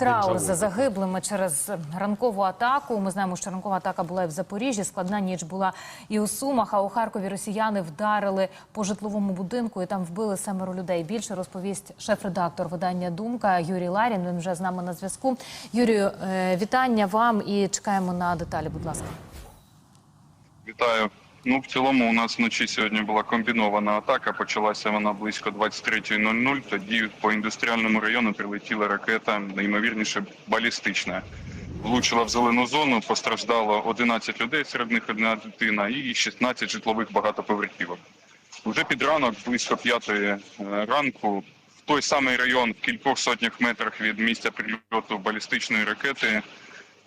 Траур за загиблими через ранкову атаку. Ми знаємо, що ранкова атака була і в Запоріжжі. Складна ніч була і у Сумах. А у Харкові росіяни вдарили по житловому будинку і там вбили семеро людей. Більше розповість шеф-редактор видання Думка Юрій Ларін. Він вже з нами на зв'язку. Юрію, е, вітання вам і чекаємо на деталі. Будь ласка. Вітаю. Ну, в цілому, у нас вночі сьогодні була комбінована атака. Почалася вона близько 23.00. Тоді по індустріальному району прилетіла ракета, найімовірніше балістична. Влучила в зелену зону, постраждало 11 людей, серед них одна дитина, і 16 житлових багатоповерхівок. Уже під ранок, близько п'ятої е, ранку, в той самий район, в кількох сотнях метрах від місця прильоту балістичної ракети,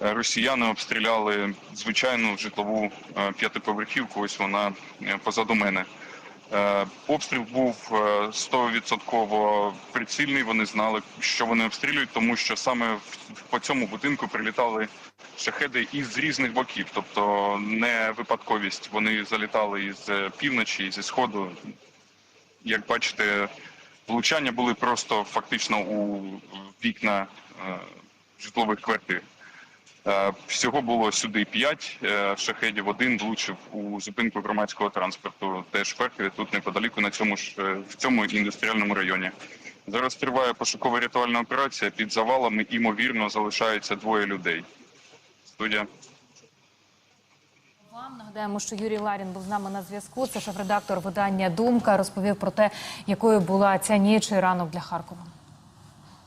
Росіяни обстріляли звичайну житлову е, п'ятиповерхівку. Ось вона е, позаду мене. Е, Обстріл був е, 100% прицільний. Вони знали, що вони обстрілюють, тому що саме по цьому будинку прилітали шахеди із різних боків, тобто не випадковість. Вони залітали із е, півночі, зі сходу. Як бачите, влучання були просто фактично у вікна е, житлових квартир. Е, Всього було сюди п'ять е, шахедів. Один влучив у зупинку громадського транспорту. Теж в Харкові, тут неподаліку на цьому ж е, в цьому індустріальному районі. Зараз триває пошукова рятувальна операція. Під завалами імовірно залишається двоє людей. Студія. Вам нагадаємо, що Юрій Ларін був з нами на зв'язку. Це шеф-редактор видання Думка розповів про те, якою була ця ніч і ранок для Харкова.